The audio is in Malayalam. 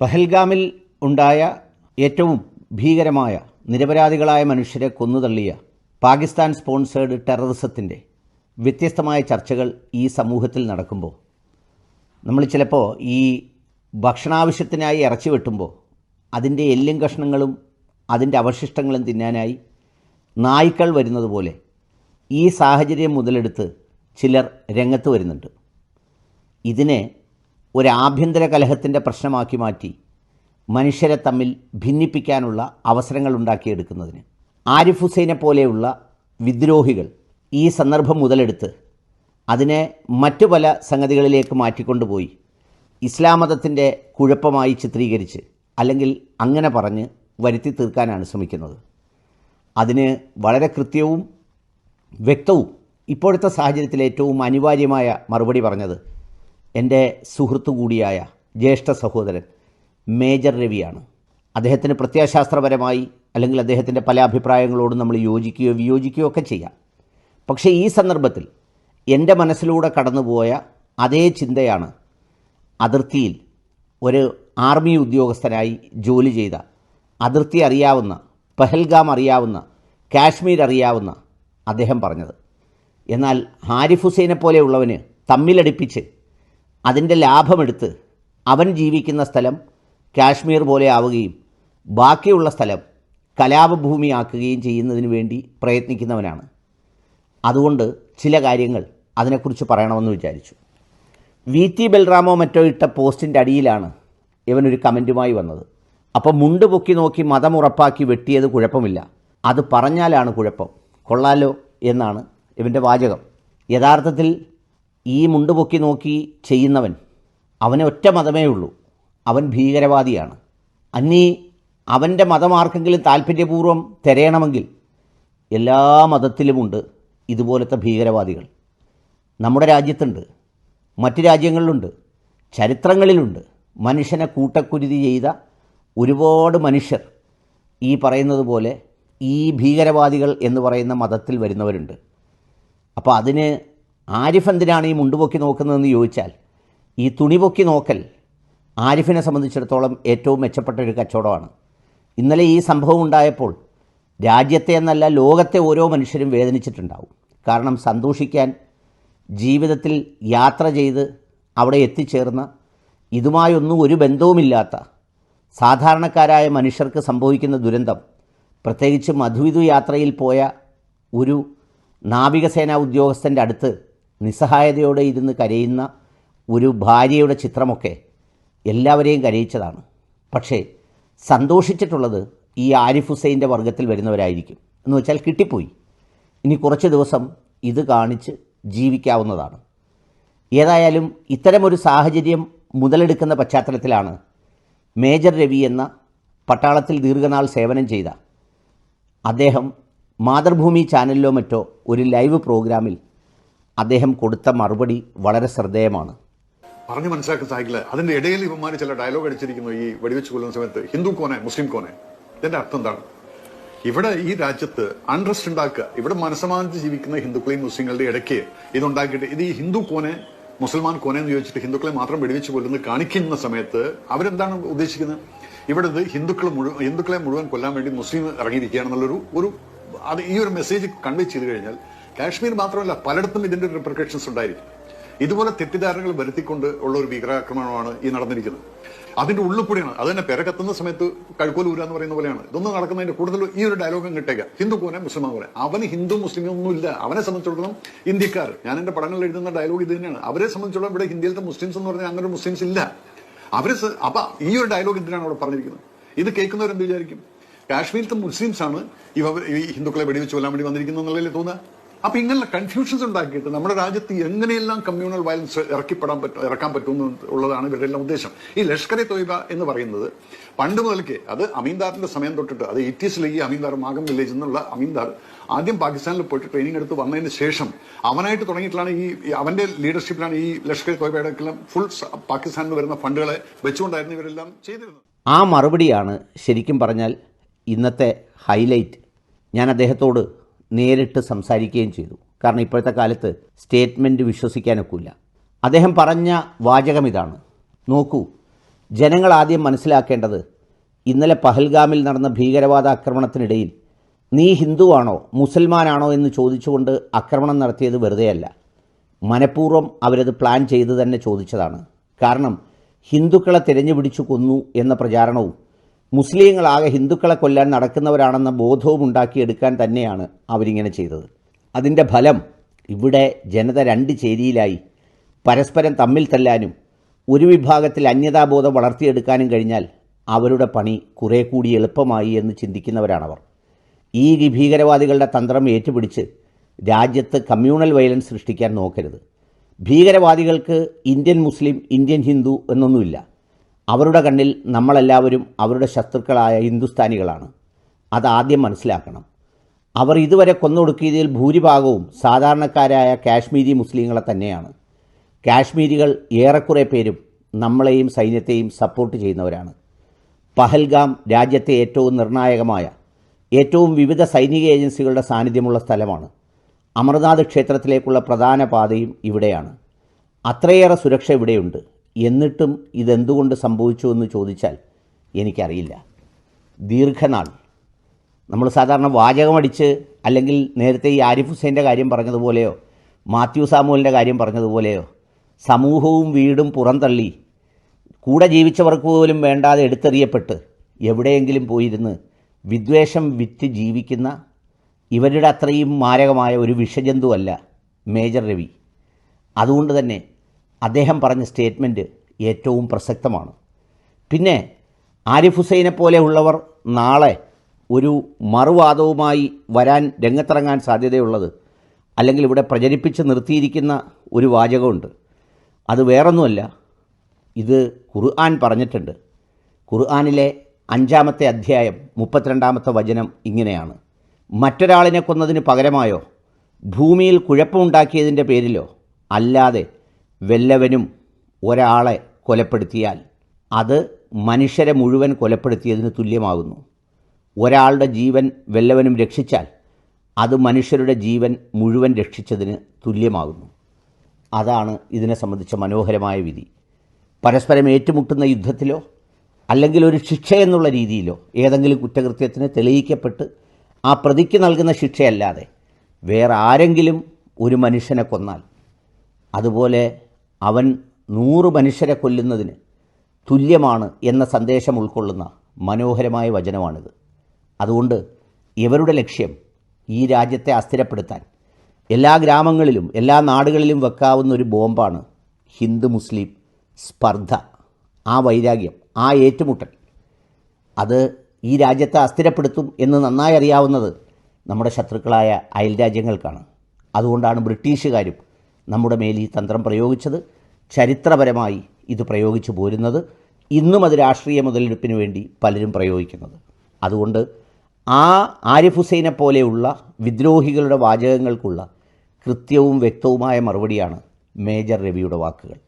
പഹൽഗാമിൽ ഉണ്ടായ ഏറ്റവും ഭീകരമായ നിരപരാധികളായ മനുഷ്യരെ കൊന്നുതള്ളിയ പാകിസ്ഥാൻ സ്പോൺസേഡ് ടെററിസത്തിന്റെ വ്യത്യസ്തമായ ചർച്ചകൾ ഈ സമൂഹത്തിൽ നടക്കുമ്പോൾ നമ്മൾ ചിലപ്പോൾ ഈ ഭക്ഷണാവശ്യത്തിനായി ഇറച്ചി വെട്ടുമ്പോൾ അതിന്റെ എല്ലും കഷ്ണങ്ങളും അതിന്റെ അവശിഷ്ടങ്ങളും തിന്നാനായി നായ്ക്കൾ വരുന്നത് പോലെ ഈ സാഹചര്യം മുതലെടുത്ത് ചിലർ രംഗത്ത് വരുന്നുണ്ട്. ഇതിനെ ഒരു ആഭ്യന്തര കലഹത്തിന്റെ പ്രശ്നമാക്കി മാറ്റി മനുഷ്യരെ തമ്മിൽ ഭിന്നിപ്പിക്കാനുള്ള അവസരങ്ങൾ ഉണ്ടാക്കിയെടുക്കുന്നതിന്. ആരിഫ് ഹുസൈനെ പോലെയുള്ള വിദ്രോഹികൾ ഈ സന്ദർഭം മുതലെടുത്ത് അതിനെ മറ്റു പല സംഗതികളിലേക്ക് മാറ്റിക്കൊണ്ടുപോയി. ഇസ്ലാം മതത്തിന്റെ കുഴപ്പമായി ചിത്രീകരിച്ച് അല്ലെങ്കിൽ അങ്ങനെ പറഞ്ഞ് വരുത്തി തീർക്കാനാണ് ശ്രമിക്കുന്നത്. അതിന് വളരെ കൃത്യവും വ്യക്തവും ഇപ്പോഴത്തെ സാഹചര്യത്തിൽ ഏറ്റവും അനിവാര്യമായ മറുപടി പറഞ്ഞത് എന്റെ സുഹൃത്തു കൂടിയായ ജ്യേഷ്ഠ സഹോദരൻ മേജർ രവിയാണ്. അദ്ദേഹത്തിന് പ്രത്യയശാസ്ത്രപരമായി അല്ലെങ്കിൽ അദ്ദേഹത്തിന്റെ പല അഭിപ്രായങ്ങളോടും നമ്മൾ യോജിക്കുകയോ വിയോജിക്കുകയോ ഒക്കെ ചെയ്യാം. പക്ഷേ ഈ സന്ദർഭത്തിൽ എന്റെ മനസ്സിലൂടെ കടന്നുപോയ അതേ ചിന്തയാണ് അതിർത്തിയിൽ ഒരു ആർമി ഉദ്യോഗസ്ഥനായി ജോലി ചെയ്ത അതിർത്തി അറിയാവുന്ന പെഹൽഗാം അറിയാവുന്ന കാശ്മീർ അറിയാവുന്ന അദ്ദേഹം പറഞ്ഞത്. എന്നാൽ ഹാരിഫ് ഹുസൈനെ പോലെയുള്ളവന് തമ്മിലടിപ്പിച്ച് അതിന്റെ ലാഭമെടുത്ത് അവൻ ജീവിക്കുന്ന സ്ഥലം കാശ്മീർ പോലെ ആവുകയും ബാക്കിയുള്ള സ്ഥലം കലാപഭൂമിയാക്കുകയും ചെയ്യുന്നതിന് വേണ്ടി പ്രയത്നിക്കുന്നവനാണ്. അതുകൊണ്ട് ചില കാര്യങ്ങൾ അതിനെക്കുറിച്ച് പറയണമെന്ന് വിചാരിച്ചു. വി ടി ബൽറാമോ മറ്റോ ഇട്ട പോസ്റ്റിന്റെ അടിയിലാണ് ഇവനൊരു കമന്റുമായി വന്നത്. അപ്പോൾ മുണ്ട് പൊക്കി നോക്കി മതം ഉറപ്പാക്കി വെട്ടിയത് കുഴപ്പമില്ല. അത് പറഞ്ഞാലാണ് കുഴപ്പം. കൊള്ളാലോ എന്നാണ് ഇവന്റെ വാചകം. യഥാർത്ഥത്തിൽ ഈ മുണ്ട് പൊക്കി നോക്കി ചെയ്യുന്നവൻ അവന് ഒറ്റ മതമേ ഉള്ളൂ. അവൻ ഭീകരവാദിയാണ്. അന്നീ അവന്റെ മതമാർക്കെങ്കിലും താല്പര്യപൂർവം തിരയണമെങ്കിൽ എല്ലാ മതത്തിലുമുണ്ട് ഇതുപോലത്തെ ഭീകരവാദികൾ. നമ്മുടെ രാജ്യത്തുണ്ട് മറ്റ് രാജ്യങ്ങളിലുണ്ട് ചരിത്രങ്ങളിലുണ്ട്. മനുഷ്യനെ കൂട്ടക്കുരുതി ചെയ്ത ഒരുപാട് മനുഷ്യർ ഈ പറയുന്നത് പോലെ ഈ ഭീകരവാദികൾ എന്ന് പറയുന്ന മതത്തിൽ വരുന്നവരുണ്ട്. അപ്പോൾ അതിന് ആരിഫ് എന്തിനാണ് ഈ മുണ്ടുപൊക്കി നോക്കുന്നതെന്ന് ചോദിച്ചാൽ ഈ തുണി പൊക്കി നോക്കൽ ആരിഫിനെ സംബന്ധിച്ചിടത്തോളം ഏറ്റവും മെച്ചപ്പെട്ട ഒരു കച്ചവടമാണ്. ഇന്നലെ ഈ സംഭവം ഉണ്ടായപ്പോൾ രാജ്യത്തെ എന്നല്ല ലോകത്തെ ഓരോ മനുഷ്യരും വേദനിച്ചിട്ടുണ്ടാവും. കാരണം സന്തോഷിക്കാൻ ജീവിതത്തിൽ യാത്ര ചെയ്ത് അവിടെ എത്തിച്ചേർന്ന ഇതുമായൊന്നും ഒരു ബന്ധവുമില്ലാത്ത സാധാരണക്കാരായ മനുഷ്യർക്ക് സംഭവിക്കുന്ന ദുരന്തം പ്രത്യേകിച്ച് മധുവിധു യാത്രയിൽ പോയ ഒരു നാവികസേനാ ഉദ്യോഗസ്ഥന്റെ അടുത്ത് നിസ്സഹായതയോടെ ഇരുന്ന് കരയുന്ന ഒരു ഭാര്യയുടെ ചിത്രമൊക്കെ എല്ലാവരെയും കരയിച്ചതാണ്. പക്ഷേ സന്തോഷിച്ചിട്ടുള്ളത് ഈ ആരിഫ് ഹുസൈന്റെ വർഗത്തിൽ വരുന്നവരായിരിക്കും. എന്ന് വെച്ചാൽ കിട്ടിപ്പോയി. ഇനി കുറച്ച് ദിവസം ഇത് കാണിച്ച് ജീവിക്കാവുന്നതാണ്. ഏതായാലും ഇത്തരമൊരു സാഹചര്യം മുതലെടുക്കുന്ന പശ്ചാത്തലത്തിലാണ് മേജർ രവി എന്ന പട്ടാളത്തിൽ ദീർഘനാൾ സേവനം ചെയ്ത. അദ്ദേഹം മാതൃഭൂമി ചാനലിലോ മറ്റോ ഒരു ലൈവ് പ്രോഗ്രാമിൽ അദ്ദേഹം കൊടുത്ത മറുപടി വളരെ ശ്രദ്ധേയമാണ്. പറഞ്ഞു മനസ്സിലാക്കാൻ സാധിക്കില്ല അതിന്റെ ഇടയിൽ ഇവന്മാര് ചില ഡയലോഗ് അടിച്ചിരിക്കുന്നു ഈ വെടിവെച്ച് കൊല്ലുന്ന സമയത്ത്. ഹിന്ദു കോനെ മുസ്ലിം കോനെ ഇതിന്റെ അർത്ഥം എന്താണ്? ഇവിടെ ഈ രാജ്യത്ത് അൺട്രസ്റ്റ് ഉണ്ടാക്കുക ഇവിടെ മനസ്സമാനത്ത് ജീവിക്കുന്ന ഹിന്ദുക്കളെയും മുസ്ലിങ്ങളുടെ ഇടയ്ക്ക് ഇതുണ്ടാക്കിയിട്ട് ഇത് ഈ ഹിന്ദു കോനെ മുസൽമാൻ കോനെ എന്ന് ചോദിച്ചിട്ട് ഹിന്ദുക്കളെ മാത്രം വെടിവെച്ച് കൊല്ലുന്നത് കാണിക്കുന്ന സമയത്ത് അവരെന്താണ് ഉദ്ദേശിക്കുന്നത്? ഇവിടെ ഹിന്ദുക്കൾ മുഴുവൻ ഹിന്ദുക്കളെ മുഴുവൻ കൊല്ലാൻ വേണ്ടി മുസ്ലിം ഇറങ്ങിയിരിക്കുകയാണെന്നുള്ളൊരു ഒരു അത് ഈ ഒരു മെസ്സേജ് കൺവേ ചെയ്ത് കഴിഞ്ഞാൽ കാശ്മീർ മാത്രമല്ല പലയിടത്തും ഇതിന്റെ റിപ്രിക്കേഷൻസ് ഉണ്ടായിരിക്കും. ഇതുപോലെ തെറ്റിദ്ധാരണകൾ വരുത്തിക്കൊണ്ട് ഉള്ള ഒരു ഭീകരാക്രമണമാണ് ഈ നടന്നിരിക്കുന്നത്. അതിന്റെ ഉള്ളിൽ അത് തന്നെ പെര കത്തുന്ന സമയത്ത് കഴുക്കോൽ ഊര എന്ന് പറയുന്ന പോലെയാണ്. ഇതൊന്നും നടക്കുന്നതിന്റെ കൂടുതൽ ഈ ഒരു ഡയലോഗും കിട്ടേക്കാം ഹിന്ദു പോലെ മുസ്ലിം പോലെ. അവന് ഹിന്ദു മുസ്ലിം ഒന്നുമില്ല. അവനെ സംബന്ധിച്ചിടത്തോളം ഇന്ത്യക്കാർ ഞാൻ എന്റെ പടങ്ങളിൽ എഴുതുന്ന ഡയലോഗ് ഇത് തന്നെയാണ്. അവരെ സംബന്ധിച്ചിടത്തോളം ഇവിടെ ഇന്ത്യയിലത്തെ മുസ്ലിംസ് എന്ന് പറഞ്ഞാൽ അങ്ങനെ മുസ്ലിംസ് ഇല്ല. അവർ അപ്പൊ ഈ ഒരു ഡയലോഗ് എന്തിനാണ് അവിടെ പറഞ്ഞിരിക്കുന്നത്? ഇത് കേൾക്കുന്നവരെന്ത് വിചാരിക്കും? കാശ്മീരിലത്തെ മുസ്ലിംസ് ആണ് ഈ ഹിന്ദുക്കളെ വെടിവെച്ച് കൊല്ലാൻ വേണ്ടി വന്നിരിക്കുന്നു എന്നുള്ളതിൽ തോന്നുക? അപ്പൊ ഇങ്ങനെയുള്ള കൺഫ്യൂഷൻസ് ഉണ്ടാക്കിയിട്ട് നമ്മുടെ രാജ്യത്ത് എങ്ങനെയെല്ലാം കമ്മ്യൂണൽ വയലൻസ് ഇറക്കിപ്പെടാൻ പറ്റും ഇറക്കാൻ പറ്റും ഉള്ളതാണ് ഇവരുടെ എല്ലാം ഉദ്ദേശം. ഈ ലഷ്കർ എ തൊയ്ബ എന്ന് പറയുന്നത് പണ്ട് മുതൽക്ക് അത് അമീൻദാറിന്റെ സമയം തൊട്ടിട്ട് അത് എയ്റ്റീസിലെ ഈ അമീൻദാർ മാഗം വില്ലേജ് എന്നുള്ള അമീൻദാർ ആദ്യം പാകിസ്ഥാനിൽ പോയിട്ട് ട്രെയിനിങ് എടുത്ത് വന്നതിന് ശേഷം അവനായിട്ട് തുടങ്ങിയിട്ടാണ് ഈ അവന്റെ ലീഡർഷിപ്പിലാണ് ഈ ലഷ്കർ തൊയ്ബയുടെ ഫുൾ പാകിസ്ഥാനിൽ വരുന്ന ഫണ്ടുകളെ വെച്ചുകൊണ്ടായിരുന്നു ഇവരെല്ലാം ചെയ്തിരുന്നത്. ആ മറുപടിയാണ് ശരിക്കും പറഞ്ഞാൽ ഇന്നത്തെ ഹൈലൈറ്റ് ഞാൻ അദ്ദേഹത്തോട് നേരിട്ട് സംസാരിക്കുകയും ചെയ്തു. കാരണം ഇപ്പോഴത്തെ കാലത്ത് സ്റ്റേറ്റ്മെന്റ് വിശ്വസിക്കാനൊക്കില്ല. അദ്ദേഹം പറഞ്ഞ വാചകം ഇതാണ്. നോക്കൂ ജനങ്ങൾ ആദ്യം മനസ്സിലാക്കേണ്ടത് ഇന്നലെ പഹൽഗാമിൽ നടന്ന ഭീകരവാദ ആക്രമണത്തിനിടയിൽ നീ ഹിന്ദുവാണോ മുസൽമാനാണോ എന്ന് ചോദിച്ചുകൊണ്ട് ആക്രമണം നടത്തിയത് വെറുതെയല്ല. മനഃപൂർവം അവരത് പ്ലാൻ ചെയ്ത് തന്നെ ചോദിച്ചതാണ്. കാരണം ഹിന്ദുക്കളെ തിരഞ്ഞുപിടിച്ചു കൊന്നു എന്ന പ്രചാരണവും മുസ്ലിങ്ങളാകെ ഹിന്ദുക്കളെ കൊല്ലാൻ നടക്കുന്നവരാണെന്ന ബോധവും ഉണ്ടാക്കിയെടുക്കാൻ തന്നെയാണ് അവരിങ്ങനെ ചെയ്തത്. അതിന്റെ ഫലം ഇവിടെ ജനത രണ്ട് ചേരിയിലായി. പരസ്പരം തമ്മിൽ തല്ലാനും ഒരു വിഭാഗത്തിൽ അന്യതാബോധം വളർത്തിയെടുക്കാനും കഴിഞ്ഞാൽ അവരുടെ പണി കുറേ കൂടി എളുപ്പമായി എന്ന് ചിന്തിക്കുന്നവരാണവർ. ഈ ഭീകരവാദികളുടെ തന്ത്രം ഏറ്റുപിടിച്ച് രാജ്യത്ത് കമ്മ്യൂണൽ വയലൻസ് സൃഷ്ടിക്കാൻ നോക്കരുത്. ഭീകരവാദികൾക്ക് ഇന്ത്യൻ മുസ്ലിം ഇന്ത്യൻ ഹിന്ദു എന്നൊന്നുമില്ല. അവരുടെ കണ്ണിൽ നമ്മളെല്ലാവരും അവരുടെ ശത്രുക്കളായ ഹിന്ദുസ്ഥാനികളാണ്. അതാദ്യം മനസ്സിലാക്കണം. അവർ ഇതുവരെ കൊന്നൊടുക്കിയതിൽ ഭൂരിഭാഗവും സാധാരണക്കാരായ കാശ്മീരി മുസ്ലിങ്ങളെ തന്നെയാണ്. കാശ്മീരികൾ ഏറെക്കുറെ പേരും നമ്മളെയും സൈന്യത്തെയും സപ്പോർട്ട് ചെയ്യുന്നവരാണ്. പഹൽഗാം രാജ്യത്തെ ഏറ്റവും നിർണായകമായ ഏറ്റവും വിവിധ സൈനിക ഏജൻസികളുടെ സാന്നിധ്യമുള്ള സ്ഥലമാണ്. അമർനാഥ് ക്ഷേത്രത്തിലേക്കുള്ള പ്രധാന പാതയും ഇവിടെയാണ്. അത്രയേറെ സുരക്ഷ ഇവിടെയുണ്ട്. എന്നിട്ടും ഇതെന്തുകൊണ്ട് സംഭവിച്ചു എന്ന് ചോദിച്ചാൽ എനിക്കറിയില്ല. ദീർഘനാൾ. നമ്മൾ സാധാരണ വാചകമടിച്ച് അല്ലെങ്കിൽ നേരത്തെ ഈ ആരിഫ് ഹുസൈന്റെ കാര്യം പറഞ്ഞതുപോലെയോ മാത്യു സാമുവലിന്റെ കാര്യം പറഞ്ഞതുപോലെയോ സമൂഹവും വീടും പുറന്തള്ളി കൂടെ ജീവിച്ചവർക്ക് പോലും വേണ്ടാതെ എടുത്തെറിയപ്പെട്ട് എവിടെയെങ്കിലും പോയിരുന്ന് വിദ്വേഷം വിറ്റ് ജീവിക്കുന്ന ഇവരുടെ അത്രയും മാരകമായ ഒരു വിഷജന്തുവല്ല മേജർ രവി. അതുകൊണ്ട് തന്നെ അദ്ദേഹം പറഞ്ഞ സ്റ്റേറ്റ്മെന്റ് ഏറ്റവും പ്രസക്തമാണ്. പിന്നെ ആരിഫ് ഹുസൈനെ പോലെയുള്ളവർ നാളെ ഒരു മറുവാദവുമായി വരാൻ രംഗത്തിറങ്ങാൻ സാധ്യതയുള്ളത് അല്ലെങ്കിൽ ഇവിടെ പ്രചരിപ്പിച്ച് നിർത്തിയിരിക്കുന്ന ഒരു വാചകമുണ്ട്. അത് വേറൊന്നുമല്ല ഇത് ഖുർആൻ പറഞ്ഞിട്ടുണ്ട്. ഖുർആാനിലെ അഞ്ചാമത്തെ അധ്യായം മുപ്പത്തിരണ്ടാമത്തെ വചനം ഇങ്ങനെയാണ്. മറ്റൊരാളിനെ കൊന്നതിന് പകരമായോ? ഭൂമിയിൽ കുഴപ്പമുണ്ടാക്കിയതിന്റെ പേരിലോ? അല്ലാതെ വല്ലവനും ഒരാളെ കൊലപ്പെടുത്തിയാൽ അത് മനുഷ്യരെ മുഴുവൻ കൊലപ്പെടുത്തിയതിന് തുല്യമാകുന്നു. ഒരാളുടെ ജീവൻ വല്ലവനും രക്ഷിച്ചാൽ അത് മനുഷ്യരുടെ ജീവൻ മുഴുവൻ രക്ഷിച്ചതിന് തുല്യമാകുന്നു. അതാണ് ഇതിനെ സംബന്ധിച്ച മനോഹരമായ വിധി. പരസ്പരം ഏറ്റുമുട്ടുന്ന യുദ്ധത്തിലോ അല്ലെങ്കിൽ ഒരു ശിക്ഷ എന്നുള്ള രീതിയിലോ ഏതെങ്കിലും കുറ്റകൃത്യത്തിന് തെളിയിക്കപ്പെട്ട് ആ പ്രതിക്ക് നൽകുന്ന ശിക്ഷയല്ലാതെ വേറെ ആരെങ്കിലും ഒരു മനുഷ്യനെ കൊന്നാൽ അതുപോലെ അവൻ നൂറ് മനുഷ്യരെ കൊല്ലുന്നതിന് തുല്യമാണ് എന്ന സന്ദേശം ഉൾക്കൊള്ളുന്ന മനോഹരമായ വചനമാണിത്. അതുകൊണ്ട് ഇവരുടെ ലക്ഷ്യം ഈ രാജ്യത്തെ അസ്ഥിരപ്പെടുത്താൻ എല്ലാ ഗ്രാമങ്ങളിലും എല്ലാ നാടുകളിലും വെക്കാവുന്ന ഒരു ബോംബാണ് ഹിന്ദു മുസ്ലിം സ്പർദ്ധ ആ വൈരാഗ്യം ആ ഏറ്റുമുട്ടൽ. അത് ഈ രാജ്യത്തെ അസ്ഥിരപ്പെടുത്തും എന്ന് നന്നായി അറിയാവുന്നത് നമ്മുടെ ശത്രുക്കളായ അയൽ രാജ്യങ്ങൾക്കാണ് അതുകൊണ്ടാണ് ബ്രിട്ടീഷുകാരും നമ്മുടെ മേൽ ഈ തന്ത്രം പ്രയോഗിച്ചത്. ചരിത്രപരമായി ഇത് പ്രയോഗിച്ചു പോരുന്നത്. ഇന്നും അത് രാഷ്ട്രീയ മുതലെടുപ്പിന് വേണ്ടി പലരും പ്രയോഗിക്കുന്നത്. അതുകൊണ്ട് ആ ആരിഫ് ഹുസൈനെ പോലെയുള്ള വിദ്രോഹികളുടെ വാചകങ്ങൾക്കുള്ള കൃത്യവും വ്യക്തവുമായ മറുപടിയാണ് മേജർ രവിയുടെ വാക്കുകൾ.